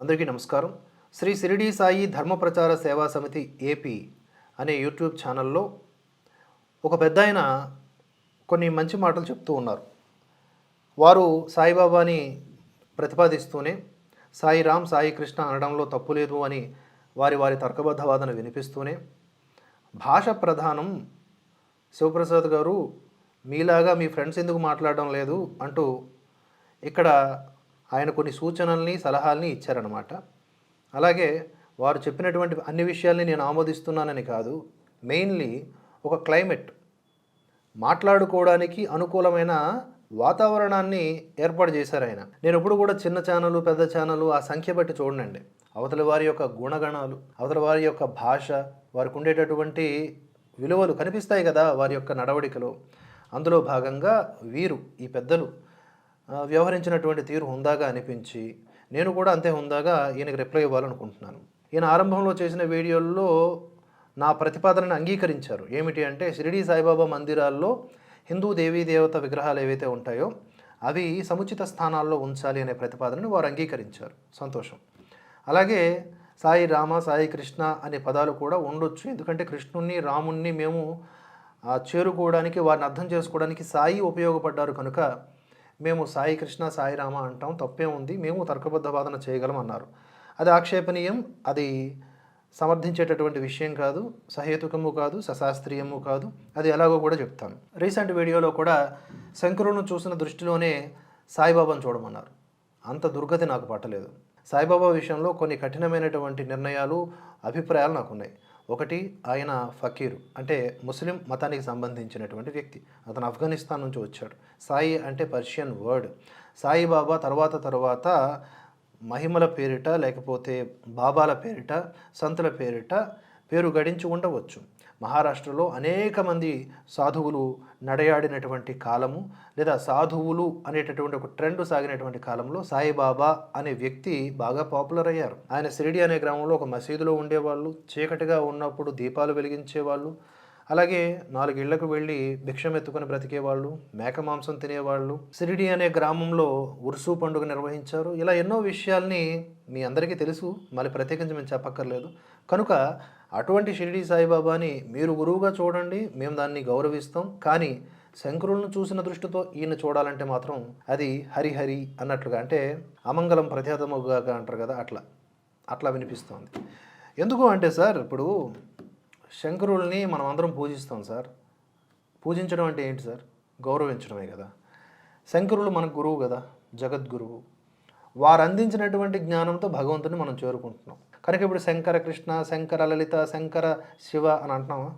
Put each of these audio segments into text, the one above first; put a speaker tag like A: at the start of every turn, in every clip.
A: అందరికీ నమస్కారం. శ్రీ సిరిడి సాయి ధర్మ ప్రచార సేవా సమితి ఏపీ అనే యూట్యూబ్ ఛానల్లో ఒక పెద్ద ఆయన కొన్ని మంచి మాటలు చెప్తూ ఉన్నారు. వారు సాయిబాబాని ప్రతిపాదిస్తూనే సాయి రామ్ సాయి కృష్ణ అనడంలో తప్పు లేదు అని వారి వారి తర్కబద్ధ వాదన వినిపిస్తూనే భాష ప్రధానం శివప్రసాద్ గారు మీలాగా మీ ఫ్రెండ్స్ ఎందుకు మాట్లాడడం లేదు అంటూ ఇక్కడ ఆయన కొన్ని సూచనల్ని సలహాల్ని ఇచ్చారనమాట అలాగే వారు చెప్పినటువంటి అన్ని విషయాల్ని నేను ఆమోదిస్తున్నానని కాదు మెయిన్లీ ఒక క్లైమేట్. మాట్లాడుకోవడానికి అనుకూలమైన వాతావరణాన్ని ఏర్పాటు చేశారు ఆయన. నేను ఎప్పుడు కూడా చిన్న ఛానల్ పెద్ద ఛానల్ ఆ సంఖ్య బట్టి చూడండి అవతల వారి యొక్క గుణగణాలు అవతల వారి యొక్క భాష వారికి ఉండేటటువంటి విలువలు కనిపిస్తాయి కదా వారి యొక్క నడవడికలో. అందులో భాగంగా వీరు ఈ పెద్దలు వ్యవహరించినటువంటి తీరు హుందాగా అనిపించి నేను కూడా అంతే హుందాగా ఈయనకి రిప్లై ఇవ్వాలనుకుంటున్నాను. ఈయన ఆరంభంలో చేసిన వీడియోల్లో నా ప్రతిపాదనను అంగీకరించారు. ఏమిటి అంటే షిరిడి సాయిబాబా మందిరాల్లో హిందూ దేవీ దేవత విగ్రహాలు ఏవైతే ఉంటాయో అవి సముచిత స్థానాల్లో ఉంచాలి అనే ప్రతిపాదనను వారు అంగీకరించారు. సంతోషం. అలాగే సాయి రామ సాయి కృష్ణ అనే పదాలు కూడా ఉండొచ్చు. ఎందుకంటే కృష్ణుణ్ణి రాముణ్ణి మేము చేరుకోవడానికి వారిని అర్థం చేసుకోవడానికి సాయి ఉపయోగపడ్డారు కనుక మేము సాయి కృష్ణ సాయి రామ అంటాం తప్పే ఉంది మేము తర్కబద్ధ వాదన చేయగలం అన్నారు. అది ఆక్షేపణీయం అది సమర్థించేటటువంటి విషయం కాదు సహేతుకము కాదు సశాస్త్రీయము కాదు అది ఎలాగో కూడా చెప్తాను రీసెంట్ వీడియోలో కూడా శంకరులను చూసిన దృష్టిలోనే సాయిబాబాను చూడమన్నారు. అంత దుర్గతి నాకు పట్టలేదు. సాయిబాబా విషయంలో కొన్ని కఠినమైనటువంటి నిర్ణయాలు అభిప్రాయాలు నాకు ఉన్నాయి ఒకటి ఆయన ఫకీరు అంటే ముస్లిం మతానికి సంబంధించినటువంటి వ్యక్తి. అతను ఆఫ్ఘనిస్తాన్ నుంచి వచ్చాడు. సాయి అంటే పర్షియన్ వర్డ్. సాయిబాబా తర్వాత తర్వాత మహిమల పేరిట లేకపోతే బాబాల పేరిట సంతుల పేరిట పేరు గడించి ఉండవచ్చు. మహారాష్ట్రలో అనేక మంది సాధువులు నడయాడినటువంటి కాలము లేదా సాధువులు అనేటటువంటి ఒక ట్రెండ్ సాగినటువంటి కాలంలో సాయిబాబా అనే వ్యక్తి బాగా పాపులర్ అయ్యారు. ఆయన షిరిడి అనే గ్రామంలో ఒక మసీదులో ఉండేవాళ్ళు చీకటిగా ఉన్నప్పుడు దీపాలు వెలిగించేవాళ్ళు అలాగే నాలుగిళ్ళకు వెళ్ళి భిక్షం ఎత్తుకొని బ్రతికేవాళ్ళు మేక మాంసం తినేవాళ్ళు. సిరిడి అనే గ్రామంలో ఉర్సు పండుగ నిర్వహించారు. ఇలా ఎన్నో విషయాల్ని మీ అందరికీ తెలుసు మళ్ళీ ప్రత్యేకించి మేము చెప్పక్కర్లేదు. కనుక అటువంటి షిరిడి సాయిబాబాని మీరు గురువుగా చూడండి మేము దాన్ని గౌరవిస్తాం. కానీ శంకరులను చూసిన దృష్టితో ఈయన చూడాలంటే మాత్రం అది హరిహరి అన్నట్లుగా అంటే అమంగళం ప్రత్యేతముగా అంటారు కదా అట్లా. అట్లా వినిపిస్తోంది. ఎందుకు అంటే సార్ ఇప్పుడు శంకరుల్ని మనం అందరం పూజిస్తాం సార్. పూజించడం అంటే ఏంటి సార్? గౌరవించడమే కదా. శంకరులు మనకు గురువు కదా జగద్గురువు. వారు అందించినటువంటి జ్ఞానంతో భగవంతుని మనం చేరుకుంటున్నాం. కనుక ఇప్పుడు శంకర కృష్ణ శంకర లలిత శంకర శివ అని అంటున్నామా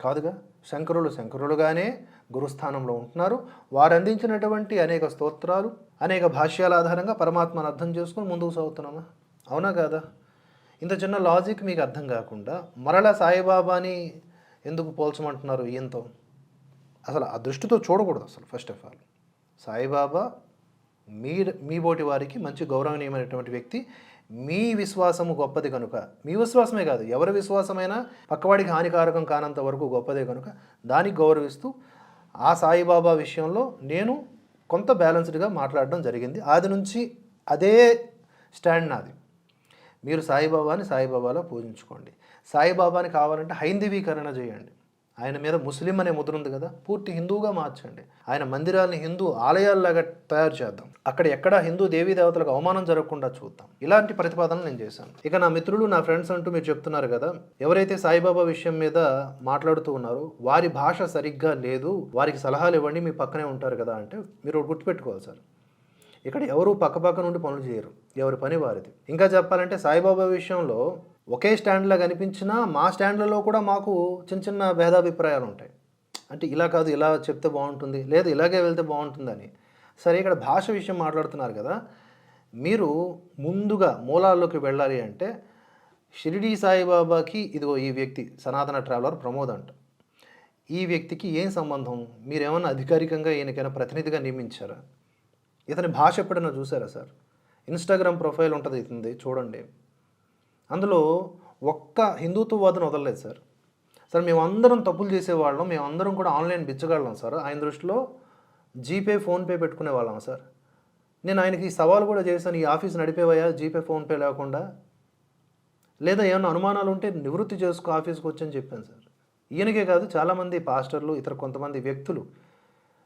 A: కాదుగా? శంకరులు శంకరులుగానే గురుస్థానంలో ఉంటున్నారు. వారు అందించినటువంటి అనేక స్తోత్రాలు అనేక భాష్యాల ఆధారంగా పరమాత్మను అర్థం చేసుకుని ముందుకు సాగుతున్నామా? అవునా కాదా? ఇంత చిన్న లాజిక్ మీకు అర్థం కాకుండా మరలా సాయిబాబాని ఎందుకు పోల్చమంటున్నారు ఈయంతో? అసలు ఆ దృష్టితో చూడకూడదు అసలు ఫస్ట్ ఆఫ్ ఆల్ సాయిబాబా మీ మీబోటి వారికి మంచి గౌరవనీయమైనటువంటి వ్యక్తి మీ విశ్వాసము గొప్పది కనుక మీ విశ్వాసమే కాదు ఎవరి విశ్వాసమైనా పక్కవాడికి హానికారకం కానంత వరకు గొప్పదే కనుక దానికి గౌరవిస్తూ ఆ సాయిబాబా విషయంలో నేను కొంత బ్యాలెన్స్డ్గా మాట్లాడడం జరిగింది. అది నుంచి అదే స్టాండ్ నాది. మీరు సాయిబాబాని సాయిబాబాలో పూజించుకోండి. సాయిబాబాని కావాలంటే హైందవీకరణ చేయండి. ఆయన మీద ముస్లిం అనే ముద్ర ఉంది కదా పూర్తి హిందువుగా మార్చండి. ఆయన మందిరాల్ని హిందూ ఆలయాల్లాగా తయారు చేద్దాం. అక్కడ ఎక్కడ హిందూ దేవీ దేవతలకు అవమానం జరగకుండా చూద్దాం. ఇలాంటి ప్రతిపాదనలు నేను చేశాను. ఇక నా మిత్రులు నా ఫ్రెండ్స్ అంటూ మీరు చెప్తున్నారు కదా ఎవరైతే సాయిబాబా విషయం మీద మాట్లాడుతూ ఉన్నారో వారి భాష సరిగ్గా లేదు వారికి సలహాలు ఇవ్వండి మీ పక్కనే ఉంటారు కదా అంటే మీరు గుర్తుపెట్టుకోవాలి సార్. ఇక్కడ ఎవరు పక్కపక్క నుండి పనులు చేయరు. ఎవరి పని వారిది. ఇంకా చెప్పాలంటే సాయిబాబా విషయంలో ఒకే స్టాండ్లా కనిపించినా మా స్టాండ్లలో కూడా మాకు చిన్న చిన్న భేదాభిప్రాయాలు ఉంటాయి. అంటే ఇలా కాదు ఇలా చెప్తే బాగుంటుంది లేదు ఇలాగే వెళ్తే బాగుంటుందని. సరే ఇక్కడ భాష విషయం మాట్లాడుతున్నారు కదా. మీరు ముందుగా మూలాల్లోకి వెళ్ళాలి అంటే షిరిడీ సాయిబాబాకి ఇదిగో ఈ వ్యక్తి సనాతన ట్రావెలర్ ప్రమోద్ అంట. ఈ వ్యక్తికి ఏం సంబంధం? మీరేమన్నా అధికారికంగా ఈయనకైనా ప్రతినిధిగా నియమించారా? ఇతని భాష ఎప్పుడైనా చూసారా సార్? ఇన్స్టాగ్రామ్ ప్రొఫైల్ ఉంటుంది ఇతంది చూడండి. అందులో ఒక్క హిందుత్వవాదన వదలలేదు సార్. సార్ మేమందరం తప్పులు చేసేవాళ్ళం మేమందరం కూడా ఆన్లైన్ బిచ్చగాళ్ళం సార్. ఆయన దృష్టిలో జీపే ఫోన్పే పెట్టుకునే వాళ్ళం సార్. నేను ఆయనకి సవాల్ కూడా చేశాను ఈ ఆఫీస్ నడిపేవయ్యా జీపే ఫోన్పే లేకుండా. లేదా ఏమైనా అనుమానాలు ఉంటే నివృత్తి చేసుకో ఆఫీస్కి వచ్చని చెప్పాను సార్. ఈయనకే కాదు చాలామంది పాస్టర్లు ఇతర కొంతమంది వ్యక్తులు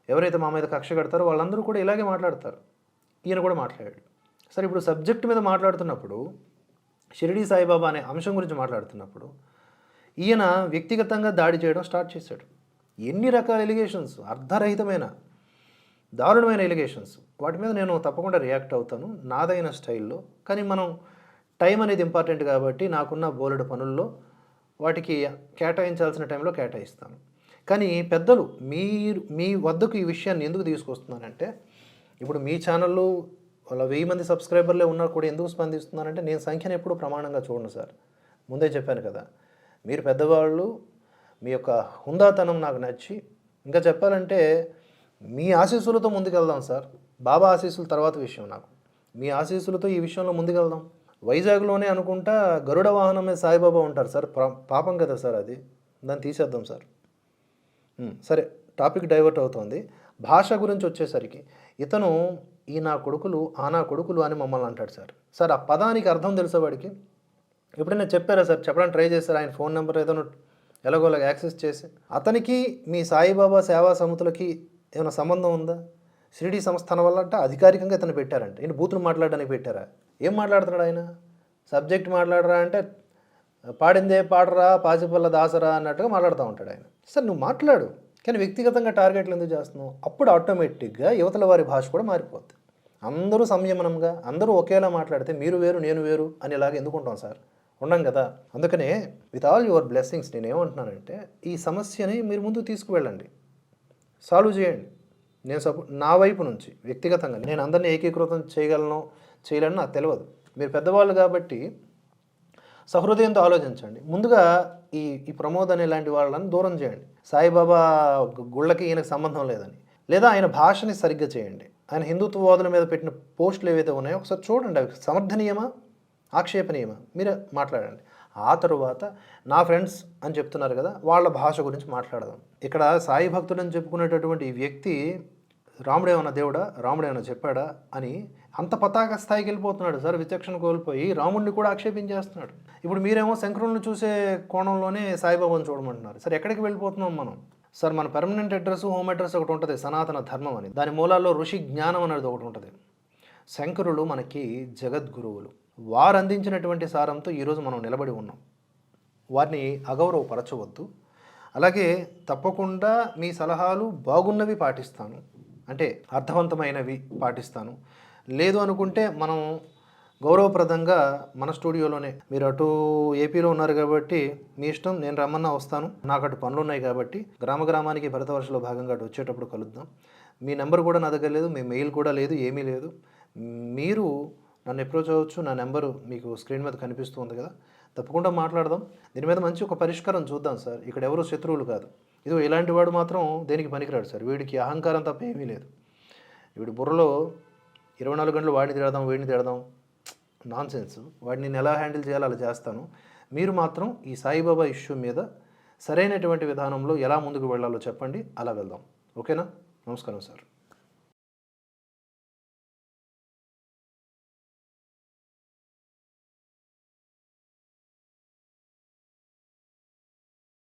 A: ఎవరైతే మా మీద కక్ష కడతారో వాళ్ళందరూ కూడా ఇలాగే మాట్లాడతారు. ఈయన కూడా మాట్లాడాడు. సార్ ఇప్పుడు సబ్జెక్ట్ మీద మాట్లాడుతున్నప్పుడు షిరిడి సాయిబాబా అనే అంశం గురించి మాట్లాడుతున్నప్పుడు ఈయన వ్యక్తిగతంగా దాడి చేయడం స్టార్ట్ చేశాడు. ఎన్ని రకాల ఎలిగేషన్స్ అర్ధరహితమైన దారుణమైన ఎలిగేషన్స్ వాటి మీద నేను తప్పకుండా రియాక్ట్ అవుతాను నాదైన స్టైల్లో. కానీ మనం టైం అనేది ఇంపార్టెంట్ కాబట్టి నాకున్న బోలెడు పనుల్లో వాటికి కేటాయించాల్సిన టైంలో కేటాయిస్తాను. కానీ పెద్దలు మీరు మీ వద్దకు ఈ విషయాన్ని ఎందుకు తీసుకొస్తున్నానంటే ఇప్పుడు మీ ఛానల్లో వాళ్ళ వెయ్యి మంది సబ్స్క్రైబర్లే ఉన్నా కూడా ఎందుకు స్పందిస్తున్నానంటే నేను సంఖ్యను ఎప్పుడు ప్రమాణంగా చూడను సార్. ముందే చెప్పాను కదా. మీరు పెద్దవాళ్ళు మీ యొక్క హుందాతనం నాకు నచ్చి ఇంకా చెప్పాలంటే మీ ఆశీస్సులతో ముందుకెళ్దాం సార్. బాబా ఆశీస్సుల తర్వాత విషయం నాకు. మీ ఆశీస్సులతో ఈ విషయంలో ముందుకెళ్దాం. వైజాగ్లోనే అనుకుంటా గరుడ వాహనమే సాయిబాబా ఉంటారు సార్. పాపం కదా సార్ అది. దాన్ని తీసేద్దాం సార్. సరే టాపిక్ డైవర్ట్ అవుతుంది. భాష గురించి వచ్చేసరికి ఇతను ఈ నా కొడుకులు ఆ నా కొడుకులు అని మమ్మల్ని అంటాడు సార్. సార్ ఆ పదానికి అర్థం తెలుసా వాడికి? ఎప్పుడైనా చెప్పారా సార్? చెప్పడానికి ట్రై చేశారు? ఆయన ఫోన్ నెంబర్ ఏదైనా ఎలాగోలాగ యాక్సెస్ చేసి. అతనికి మీ సాయిబాబా సేవా సమితులకి ఏమైనా సంబంధం ఉందా? షిరిడి సంస్థానం వల్ల అంటే అధికారికంగా ఇతను పెట్టారంట. ఈయన బూతులు మాట్లాడడానికి పెట్టారా? ఏం మాట్లాడుతున్నాడు ఆయన? సబ్జెక్ట్ మాట్లాడరా అంటే పాడిందే పాడరా పాచిపల్ల దాసరా అన్నట్టుగా మాట్లాడుతూ ఉంటాడు ఆయన. సార్ నువ్వు మాట్లాడు. కానీ వ్యక్తిగతంగా టార్గెట్లు ఎందుకు చేస్తున్నావు? అప్పుడు ఆటోమేటిక్గా యువతల వారి భాష కూడా మారిపోద్ది. అందరూ సంయమనంగా అందరూ ఒకేలా మాట్లాడితే మీరు వేరు నేను వేరు అని ఇలాగ సార్? ఉండం కదా. అందుకనే విత్ ఆల్ యువర్ బ్లెస్సింగ్స్ నేను ఏమంటున్నానంటే ఈ సమస్యని మీరు ముందు తీసుకువెళ్ళండి. సాల్వ్ చేయండి. నేను సపో నా వైపు నుంచి వ్యక్తిగతంగా నేను అందరినీ ఏకీకృతం చేయగలను చేయలేను నాకు తెలియదు మీరు పెద్దవాళ్ళు కాబట్టి సహృదయంతో ఆలోచించండి. ముందుగా ఈ ఈ ప్రమోద్ అనే లాంటి వాళ్ళని దూరం చేయండి. సాయిబాబా గుళ్ళకి ఈయనకు సంబంధం లేదని. లేదా ఆయన భాషని సరిగ్గా చేయండి. ఆయన హిందుత్వవాదుల మీద పెట్టిన పోస్టులు ఏవైతే ఉన్నాయో ఒకసారి చూడండి. అవి సమర్థనీయమా? ఆక్షేపణీయమా మీరు మాట్లాడండి. ఆ తరువాత నా ఫ్రెండ్స్ అని చెప్తున్నారు కదా వాళ్ళ భాష గురించి మాట్లాడదాం. ఇక్కడ సాయి భక్తుడు అని చెప్పుకునేటటువంటి ఈ వ్యక్తి రాముడేమన్నా దేవుడా? రాముడేమన్నా చెప్పాడా? అని అంత పతాక స్థాయికి వెళ్ళిపోతున్నాడు సార్. విచక్షణ కోల్పోయి రాముడిని కూడా ఆక్షేపించేస్తున్నాడు ఇప్పుడు మీరేమో శంకరులను చూసే కోణంలోనే సాయిబాబాను చూడమంటున్నారు. సార్ ఎక్కడికి వెళ్ళిపోతున్నాం మనం? సార్ మన పర్మనెంట్ అడ్రస్ హోమ్ అడ్రస్ ఒకటి ఉంటుంది సనాతన ధర్మం అని. దాని మూలాల్లో ఋషి జ్ఞానం అనేది ఒకటి ఉంటుంది. శంకరులు మనకి జగద్గురువులు. వారు అందించినటువంటి సారంతో ఈరోజు మనం నిలబడి ఉన్నాం. వారిని అగౌరవపరచవద్దు. అలాగే తప్పకుండా మీ సలహాలు బాగున్నవి పాటిస్తాను. అంటే అర్థవంతమైనవి పాటిస్తాను. లేదు అనుకుంటే మనం గౌరవప్రదంగా మన స్టూడియోలోనే మీరు అటు ఏపీలో ఉన్నారు కాబట్టి మీ ఇష్టం నేను రమ్మన్నా వస్తాను. నాకు అటు పనులు ఉన్నాయి కాబట్టి గ్రామ గ్రామానికి భరత వర్షలో భాగంగా అటు వచ్చేటప్పుడు కలుద్దాం. మీ నెంబర్ కూడా నా దగ్గర లేదు మీ మెయిల్ కూడా లేదు ఏమీ లేదు. మీరు నన్ను అప్రోచ్ అవ్వచ్చు నా నెంబరు మీకు స్క్రీన్ మీద కనిపిస్తుంది కదా. తప్పకుండా మాట్లాడదాం. దీని మీద మంచి ఒక పరిష్కారం చూద్దాం సార్. ఇక్కడ ఎవరు శత్రువులు కాదు. ఇది ఇలాంటి వాడు మాత్రం దేనికి పనికిరాడు సార్? వీడికి అహంకారం తప్ప ఏమీ లేదు. వీడి బుర్రలో ఇరవై నాలుగు గంటలు వాడిని తిడదాం వీడిని తిడదాం నాన్ సెన్స్ వాడిని నేను ఎలా హ్యాండిల్ చేయాలో అలా చేస్తాను. మీరు మాత్రం ఈ సాయిబాబా ఇష్యూ మీద సరైనటువంటి విధానంలో ఎలా ముందుకు వెళ్ళాలో చెప్పండి. అలా వెళ్దాం. ఓకేనా? నమస్కారం సార్.